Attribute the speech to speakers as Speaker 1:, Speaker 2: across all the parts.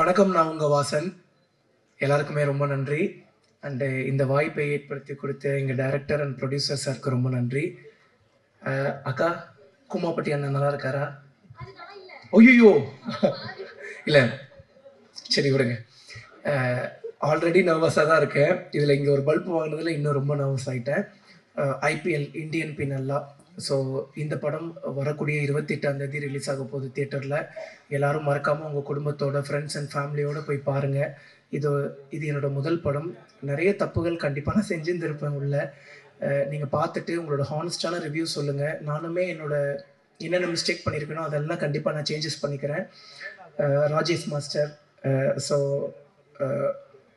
Speaker 1: வணக்கம் நான் உங்கள் வாசன். எல்லாருக்குமே ரொம்ப நன்றி. அண்டு இந்த வாய்ப்பை ஏற்படுத்தி கொடுத்த எங்கள் டைரக்டர் அண்ட் ப்ரொடியூசர் சாருக்கு ரொம்ப நன்றி. அக்கா கூமாப்பட்டி அண்ணன் நல்லா இருக்காரா? ஐயோ இல்லை சரி விடுங்க. ஆல்ரெடி நர்வஸாக தான் இருக்கேன். இதில் இங்கே ஒரு பல்ப் வாங்கினதில் இன்னும் ரொம்ப நர்வஸ் ஆகிட்டேன் ஐபிஎல் இந்தியன் பின்னல்லா ஸோ இந்த படம் வரக்கூடிய இருபத்தெட்டாம் தேதி ரிலீஸ் ஆக போகுது தியேட்டரில் எல்லாரும் மறக்காமல் உங்கள் குடும்பத்தோட ஃப்ரெண்ட்ஸ் அண்ட் ஃபேமிலியோடு போய் பாருங்கள் இது இது என்னோட முதல் படம். நிறைய தப்புகள் கண்டிப்பாக நான் செஞ்சுருந்துருப்பேன் உள்ள. நீங்கள் பார்த்துட்டு உங்களோட ஹானஸ்டான ரிவ்யூ சொல்லுங்கள் நானுமே என்னோட என்னென்ன மிஸ்டேக் பண்ணியிருக்கேனோ அதெல்லாம் கண்டிப்பாக நான் சேஞ்சஸ் பண்ணிக்கிறேன். ராஜேஷ் மாஸ்டர் ஸோ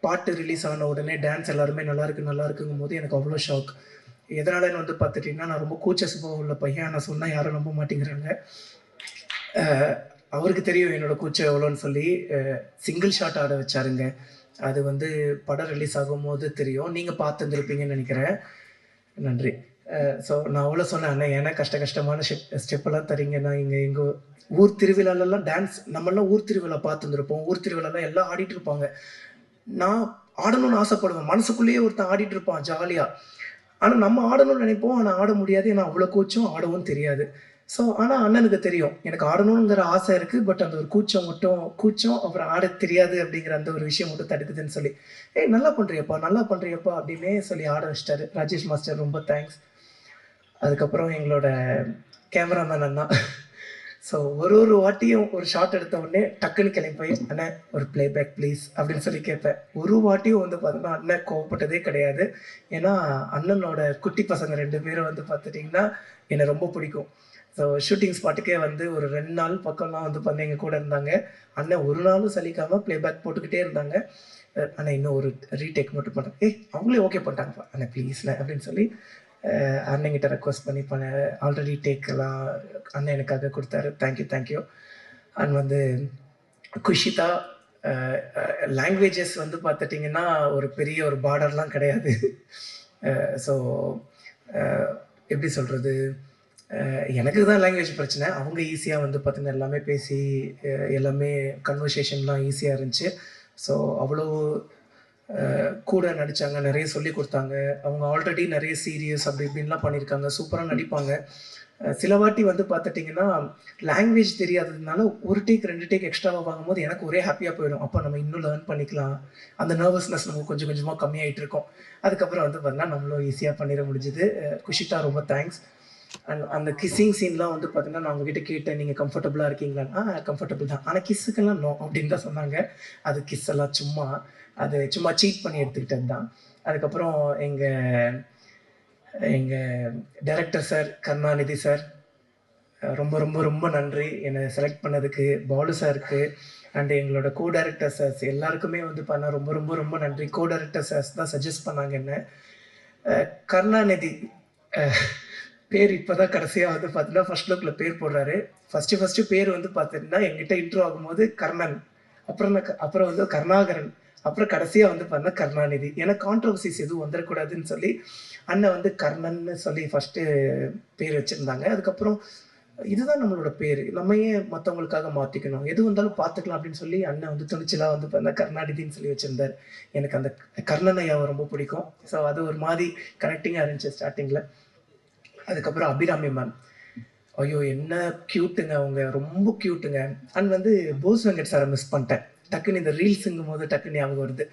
Speaker 1: பாட்டு ரிலீஸ் ஆன உடனே டான்ஸ் எல்லாருமே நல்லா இருக்கு நல்லா இருக்குங்கும் போது எனக்கு அவ்வளோ ஷாக் எதனாலன்னு வந்து பார்த்துட்டிங்கன்னா நான் ரொம்ப கூச்ச சுபாவம் உள்ள பையன். நான் சொன்னால் யாரும் நம்ப மாட்டேங்கிறாங்க. அவருக்கு தெரியும் என்னோட கூச்சம் எவ்வளோன்னு சொல்லி. சிங்கிள் ஷாட் ஆட வச்சாருங்க. அது வந்து படம் ரிலீஸ் ஆகும்போது தெரியும். நீங்கள் பார்த்துருந்துருப்பீங்கன்னு நினைக்கிறேன். நன்றி. ஸோ நான் அவ்வளோ சொன்னேன். அண்ணன் ஏன்னா கஷ்ட கஷ்டமான ஸ்டெப் ஸ்டெப்பெல்லாம் தரீங்க. நான் இங்கே எங்கள் ஊர் திருவிழாலெல்லாம் டான்ஸ் நம்மளாம் ஊர் திருவிழா பார்த்துருந்துருப்போம். ஊர் திருவிழாலாம் எல்லாம் ஆடிட்டு இருப்பாங்க. நான் ஆடணும்னு ஆசைப்படுவேன். மனசுக்குள்ளேயே ஒருத்தன் ஆடிட்டு இருப்பான் ஜாலியாக ஆனால் நம்ம ஆடணும்னு நினைப்போம் ஆனால் ஆட முடியாது. ஏன்னா அவ்வளோ கூச்சம் ஆடவும் தெரியாது. ஸோ ஆனால் அண்ணனுக்கு தெரியும். எனக்கு ஆடணுங்கிற ஆசை இருக்குது பட் அந்த ஒரு கூச்சம் மட்டும் கூச்சம் அப்புறம் ஆட தெரியாது அப்படிங்கிற அந்த ஒரு விஷயம் மட்டும் தடுக்குதுன்னு சொல்லி. ஏய் நல்லா பண்ணுறியப்பா நல்லா பண்ணுறியப்பா அப்படின்னே சொல்லி ஆட வச்சிட்டாரு. ராஜேஷ் மாஸ்டர் ரொம்ப தேங்க்ஸ் அதுக்கப்புறம் எங்களோட கேமராமேன் அண்ணா. ஸோ ஒரு ஒரு வாட்டியும் ஒரு ஷாட் எடுத்த உடனே டக்குன்னு கிளம்பி அண்ணே அண்ணன் ஒரு ப்ளேபேக் ப்ளீஸ் அப்படின்னு சொல்லி கேட்பேன். ஒரு வாட்டியும் வந்து பார்த்தோன்னா அண்ணன் கோவப்பட்டதே கிடையாது. ஏன்னா அண்ணனோட குட்டி பசங்க ரெண்டு பேரும் வந்து பார்த்துட்டிங்கன்னா என்னை ரொம்ப பிடிக்கும். ஸோ ஷூட்டிங் ஸ்பாட்டுக்கே வந்து ஒரு ரெண்டு நாள் பக்கம்லாம் வந்து பண்ணி எங்கள் கூட இருந்தாங்க. அண்ணன் ஒரு நாளும் சலிக்காமல் ப்ளேபேக் போட்டுக்கிட்டே இருந்தாங்க. ஆனால் இன்னும் ஒரு ரீடேக் மட்டும் பண்ணுறேன் ஏய் அவங்களே ஓகே பண்ணிட்டாங்கப்பா. அண்ணா ப்ளீஸ்ண்ணே அப்படின்னு சொல்லி அண்ணங்கிட்ட ரெக்வஸ்ட் பண்ணி பண்ண ஆல்ரெடி டேக்கெல்லாம் அண்ணன் எனக்காக கொடுத்தாரு. தேங்க்யூ தேங்க்யூ அண்ட் வந்து குஷிதா லாங்குவேஜஸ் வந்து பார்த்துட்டிங்கன்னா ஒரு பெரிய ஒரு பார்டர்லாம் கிடையாது. ஸோ எப்படி சொல்கிறது எனக்கு தான் லாங்குவேஜ் பிரச்சனை. அவங்க ஈஸியாக வந்து பார்த்தீங்கன்னா எல்லாமே பேசி எல்லாமே கன்வர்சேஷன்லாம் ஈஸியாக இருந்துச்சு. ஸோ அவ்வளோ கூட நடித்தாங்க நிறைய சொல்லி கொடுத்தாங்க. அவங்க ஆல்ரெடி நிறைய சீரியஸ் அப்படி இப்படின்லாம் பண்ணியிருக்காங்க. சூப்பராக நடிப்பாங்க. சில வாட்டி வந்து பார்த்துட்டிங்கன்னா லாங்குவேஜ் தெரியாததுனால ஒரு டேக் ரெண்டு டேக் எக்ஸ்ட்ராவாக வாங்கும்போது எனக்கு ஒரே ஹாப்பியாக போயிடும். அப்போ நம்ம இன்னும் லேர்ன் பண்ணிக்கலாம். அந்த நர்வஸ்னஸ் நமக்கு கொஞ்சம் கொஞ்சமாக கம்மியாகிட்டு இருக்கோம். அதுக்கப்புறம் வந்து பார்த்தீங்கன்னா நம்மளும் ஈஸியாக பண்ணிட முடிஞ்சுது. குஷிதா ரொம்ப தேங்க்ஸ் அண்ட் அந்த கிஸ்ஸிங் சீன்லாம் வந்து பார்த்தீங்கன்னா நான் உங்ககிட்ட கேட்டேன் நீங்கள் கம்ஃபர்டபுளாக இருக்கீங்களா? கம்ஃபர்டபுள் தான். ஆனால் கிஸ்ஸுக்கெல்லாம் நோ அப்படின்னு தான் சொன்னாங்க. அது கிஸ் எல்லாம் சும்மா அது சும்மா சீட் பண்ணி எடுத்துக்கிட்டது தான். அதுக்கப்புறம் எங்கள் எங்கள் டைரக்டர் சார் கருணாநிதி சார் ரொம்ப ரொம்ப ரொம்ப நன்றி. என்னை செலக்ட் பண்ணதுக்கு பாலு சாருக்கு அண்ட் எங்களோட கோ டைரக்டர் சார்ஸ் எல்லாருக்குமே வந்து பண்ண ரொம்ப ரொம்ப ரொம்ப நன்றி. கோ டைரக்டர் சார்ஸ் தான் சஜஸ்ட் பண்ணாங்க என்ன. கருணாநிதி பேர் இப்போ தான் கடைசியாக வந்து பார்த்தீங்கன்னா ஃபர்ஸ்ட் லுக்கில் பேர் போடுறாரு. ஃபஸ்ட்டு ஃபஸ்ட்டு பேர் வந்து பார்த்தீங்கன்னா எங்கிட்ட இன்ட்ரோ ஆகும்போது கர்ணன் அப்புறம் நான் க- அப்புறம் வந்து கருணாகரன் அப்புறம் கடைசியாக வந்து பார்த்தீங்கன்னா கருணாநிதி. ஏன்னா கான்ட்ரவர்சிஸ் எதுவும் வந்துடக்கூடாதுன்னு சொல்லி அண்ணன் வந்து கர்ணன்னு சொல்லி ஃபஸ்ட்டு பேர் வச்சுருந்தாங்க. அதுக்கப்புறம் இதுதான் நம்மளோட பேர். நம்ம ஏன் மற்றவங்களுக்காக மாற்றிக்கணும் எது வந்தாலும் பார்த்துக்கலாம் அப்படின்னு சொல்லி அண்ணன் வந்து துணிச்சலாக வந்து பார்த்தா கருணாநிதின்னு சொல்லி வச்சுருந்தார். எனக்கு அந்த கர்ணன் ஐயாவை ரொம்ப பிடிக்கும். ஸோ அது ஒரு மாதிரி கனெக்டிங்காக இருந்துச்சு ஸ்டார்டிங்கில் அதுக்கப்புறம் அபிராமி மேம் ஐயோ என்ன க்யூட்டுங்க அவங்க ரொம்ப க்யூட்டுங்க அண்ட் வந்து போஸ் வெங்கட் சாரை மிஸ் பண்ணிட்டேன். டக்குன்னு இந்த ரீல்ஸுங்கும் போது டக்குன்னு ஞாபகம் வருது.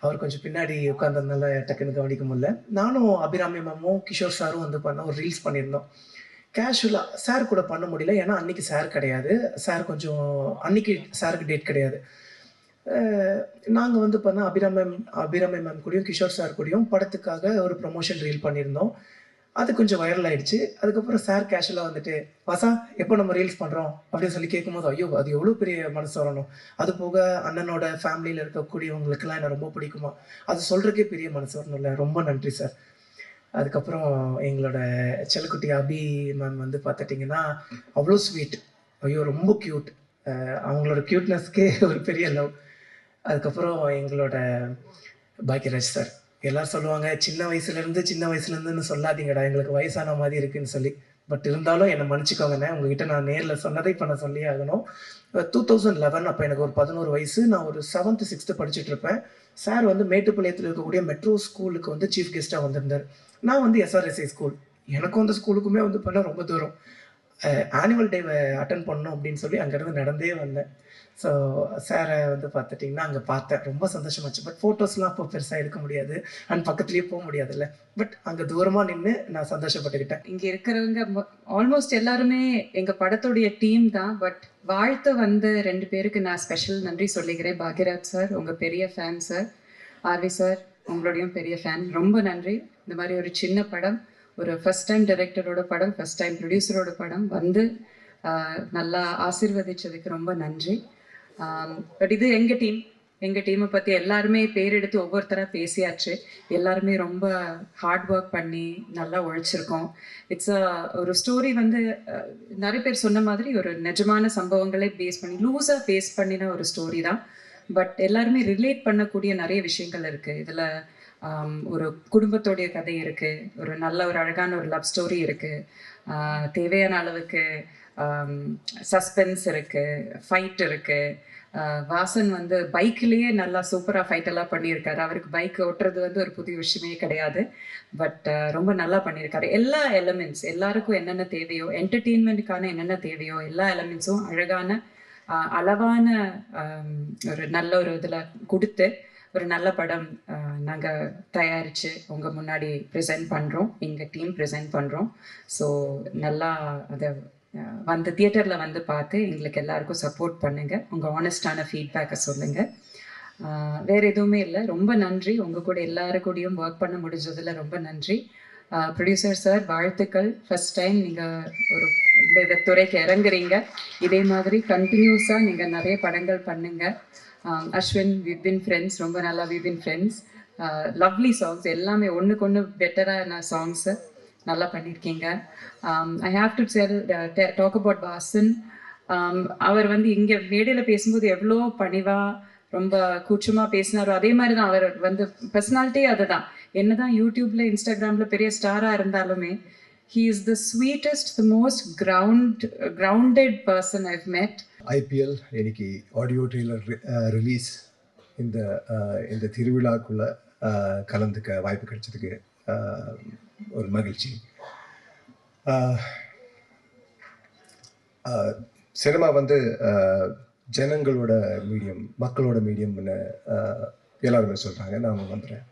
Speaker 1: அவர் கொஞ்சம் பின்னாடி உட்காந்ததுனால டக்குன்னு கவனிக்க முடியல. நானும் அபிராமி மேமும் கிஷோர் சாரும் வந்து பண்ண ஒரு ரீல்ஸ் பண்ணியிருந்தோம். கேஷுவலாக சார் கூட பண்ண முடியல. ஏன்னா அன்னைக்கு சார் கிடையாது. சார் கொஞ்சம் அன்னைக்கு சாருக்கு டேட் கிடையாது. நாங்கள் வந்து பண்ண அபிராமி அபிராமி மேம் கூடயும் கிஷோர் சார் கூடயும் படத்துக்காக ஒரு ப்ரொமோஷன் ரீல் பண்ணியிருந்தோம். அது கொஞ்சம் வைரல் ஆயிடுச்சு. அதுக்கப்புறம் சார் கேஷுவலாக வந்துட்டு வாசா எப்போ நம்ம ரீல்ஸ் பண்ணுறோம் அப்படின்னு சொல்லி கேட்கும்போது ஐயோ அது எவ்வளோ பெரிய மனசு வரணும். அது போக அண்ணனோட ஃபேமிலியில் இருக்கக்கூடியவங்களுக்கெல்லாம் என்ன ரொம்ப பிடிக்குமா? அது சொல்கிறக்கே பெரிய மனசு வரணும்ல. ரொம்ப நன்றி சார் அதுக்கப்புறம் எங்களோட செல்லக்குட்டி அபி மேம் வந்து பார்த்துட்டிங்கன்னா அவ்வளோ ஸ்வீட் ஐயோ ரொம்ப க்யூட் அவங்களோட க்யூட்னஸ்க்கே ஒரு பெரிய லவ் அதுக்கப்புறம் எங்களோட பாக்கியராஜ் சார் எல்லாரும் சொல்லுவாங்க சின்ன வயசுலேருந்து சின்ன வயசுலேருந்துன்னு சொல்லாதீங்கடா எங்களுக்கு வயசான மாதிரி இருக்குன்னு சொல்லி. பட் இருந்தாலும் என்னை மன்னிச்சுக்கோங்கண்ணே உங்ககிட்ட நான் நேரில் சொன்னதை இப்போ நான் சொல்லி ஆகணும். டூ தௌசண்ட் லெவன் அப்போ எனக்கு ஒரு பதினோரு வயசு நான் ஒரு செவன்த்து சிக்ஸ்த்து படிச்சுட்டு இருப்பேன். சார் வந்து மேட்டுப்பாளையத்தில் இருக்கக்கூடிய மெட்ரோ ஸ்கூலுக்கு வந்து சீஃப் கெஸ்ட்டாக வந்திருந்தார். நான் வந்து எஸ்ஆர்எஸ்ஐ ஸ்கூல் எனக்கும் அந்த ஸ்கூலுக்குமே வந்து பண்ண ரொம்ப தூரம். ஆனுவல் டேவை அட்டன் பண்ணணும் அப்படின்னு சொல்லி அங்கேருந்து நடந்தே வந்தேன். ஸோ சாரை வந்து பார்த்துட்டிங்கன்னா அங்கே பார்த்தேன். ரொம்ப சந்தோஷமாச்சு. பட் ஃபோட்டோஸ்லாம் அப்போ பெருசாக எடுக்க முடியாது. அண்ட் பக்கத்துலேயே போக முடியாதுல்ல. பட் அங்கே தூரமாக நின்று நான் சந்தோஷப்பட்டுக்கிட்டேன்.
Speaker 2: இங்கே இருக்கிறவங்க ஆல்மோஸ்ட் எல்லாருமே எங்கள் படத்துடைய டீம் தான். பட் வாழ்த்து வந்த ரெண்டு பேருக்கு நான் ஸ்பெஷல் நன்றி சொல்லிக்கிறேன். பாக்யராஜ் சார் உங்கள் பெரிய ஃபேன் சார் ஆர்வி சார் உங்களுடையும் பெரிய ஃபேன் ரொம்ப நன்றி. இந்த மாதிரி ஒரு சின்ன படம். ஒரு ஃபர்ஸ்ட் டைம் டைரக்டரோட படம் ஃபர்ஸ்ட் டைம் ப்ரொடியூசரோட படம் வந்து நல்லா ஆசிர்வதிச்சதுக்கு ரொம்ப நன்றி. பட் இது எங்கள் டீம் எங்கள் டீமை பற்றி எல்லாருமே பேர் எடுத்து ஒவ்வொருத்தராக பேசியாச்சு. எல்லாருமே ரொம்ப ஹார்ட் ஒர்க் பண்ணி நல்லா உழைச்சிருக்கோம். இட்ஸ் ஒரு ஸ்டோரி வந்து நிறைய பேர் சொன்ன மாதிரி ஒரு நிஜமான சம்பவங்களே பேஸ் பண்ணி லூஸாக பேஸ் பண்ணின ஒரு ஸ்டோரி தான். பட் எல்லாருமே ரிலேட் பண்ணக்கூடிய நிறைய விஷயங்கள் இருக்குது இதில் ஒரு குடும்பத்தோடைய கதை இருக்கு ஒரு நல்ல ஒரு அழகான ஒரு லவ் ஸ்டோரி இருக்கு தேவையான அளவுக்கு சஸ்பென்ஸ் இருக்கு ஃபைட் இருக்கு வாசன் வந்து பைக்லேயே நல்லா சூப்பராக ஃபைட் எல்லாம் பண்ணியிருக்காரு. அவருக்கு பைக் ஓட்டுறது வந்து ஒரு புதிய விஷயமே கிடையாது பட் ரொம்ப நல்லா பண்ணியிருக்காரு. எல்லா எலமெண்ட்ஸ் எல்லாருக்கும் என்னென்ன தேவையோ என்டர்டெயின்மெண்ட்டுக்கான என்னென்ன தேவையோ எல்லா எலமெண்ட்ஸும் அழகான அளவான ஒரு நல்ல ஒரு இதில் கொடுத்து ஒரு நல்ல படம் நாங்கள் தயாரித்து உங்கள் முன்னாடி ப்ரெசென்ட் பண்ணுறோம் எங்கள் டீம் ப்ரெசென்ட் பண்ணுறோம் ஸோ நல்லா அதை வந்து தியேட்டரில் வந்து பார்த்து எங்களுக்கு எல்லாருக்கும் சப்போர்ட் பண்ணுங்கள் உங்கள் ஆனஸ்டான ஃபீட்பேக்கை சொல்லுங்கள் வேறு எதுவுமே இல்லை. ரொம்ப நன்றி. உங்கள் கூட எல்லாரு கூடயும் ஒர்க் பண்ண முடிஞ்சதில் ரொம்ப நன்றி. ப்ரொடியூசர் சார் வாழ்த்துக்கள். ஃபஸ்ட் டைம் நீங்கள் ஒரு இந்த துறைக்கு இறங்குறீங்க. இதே மாதிரி கண்டினியூஸாக நீங்கள் நிறைய படங்கள் பண்ணுங்கள் அஸ்வின் வி பின் ஃப்ரெண்ட்ஸ் ரொம்ப uh, நல்லா Vipin friends lovely songs எல்லாமே ஒன்றுக்கு ஒன்று பெட்டரான சாங்ஸு நல்லா பண்ணியிருக்கீங்க I have to sell talk about பாசன் அவர் வந்து இங்கே மேடையில் பேசும்போது எவ்வளோ பணிவாக ரொம்ப கூச்சமாக பேசினாரோ அதே மாதிரி தான் அவர் வந்து பர்சனாலிட்டியே அதுதான். என்னதான் யூடியூப்ல இன்ஸ்டாகிராமில் பெரிய ஸ்டாராக இருந்தாலுமே he is the sweetest the most ground grounded person I've met.
Speaker 3: IPL இன்னைக்கு ஆடியோ ட்ரெய்லர் ரிலீஸ் இந்த இந்த திருவிழாக்குள்ள கலந்துக்க வாய்ப்பு கிடைச்சதுக்கு ஒரு மகிழ்ச்சி சினிமா வந்து ஜனங்களோட மீடியம் மக்களோட மீடியம்னு எல்லாருமே சொல்கிறாங்க நான் வந்துடுறேன்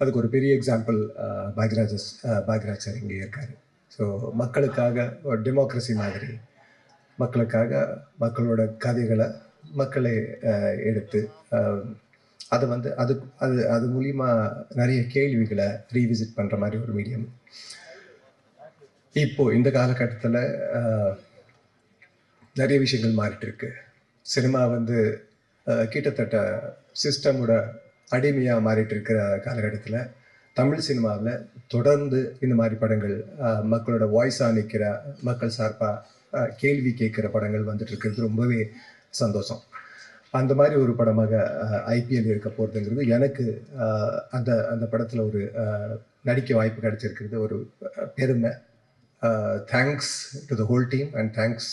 Speaker 3: அதுக்கு ஒரு பெரிய எக்ஸாம்பிள் uh, பாக்ராஜஸ் uh, பாக்ராஜ் சார் இங்கே இருக்கார். ஸோ மக்களுக்காக ஒரு டெமோக்ரஸி மாதிரி மக்களுக்காக மக்களோட கதைகளை மக்களை uh, எடுத்து um, அதை வந்து அது அது அது மூலிமா நிறைய கேள்விகளை ரீவிசிட் பண்ணுற மாதிரி ஒரு மீடியம் இப்போது இந்த காலகட்டத்தில் நிறைய விஷயங்கள் மாறிட்டு இருக்கு. சினிமா வந்து கிட்டத்தட்ட சிஸ்டமோட அடிமையாக மாறிட்டு இருக்கிற காலகட்டத்தில் தமிழ் சினிமாவில் தொடர்ந்து இந்த மாதிரி படங்கள் மக்களோட வாய்ஸாக நிற்கிற மக்கள் சார்பாக கேள்வி கேட்குற படங்கள் வந்துட்டு இருக்கிறது ரொம்பவே சந்தோஷம். அந்த மாதிரி ஒரு படமாக ஐபிஎல் இருக்க போகிறதுங்கிறது எனக்கு அந்த அந்த படத்தில் ஒரு நடிக்க வாய்ப்பு கிடைச்சிருக்கிறது. ஒரு பெருமை. Thanks to the whole team and thanks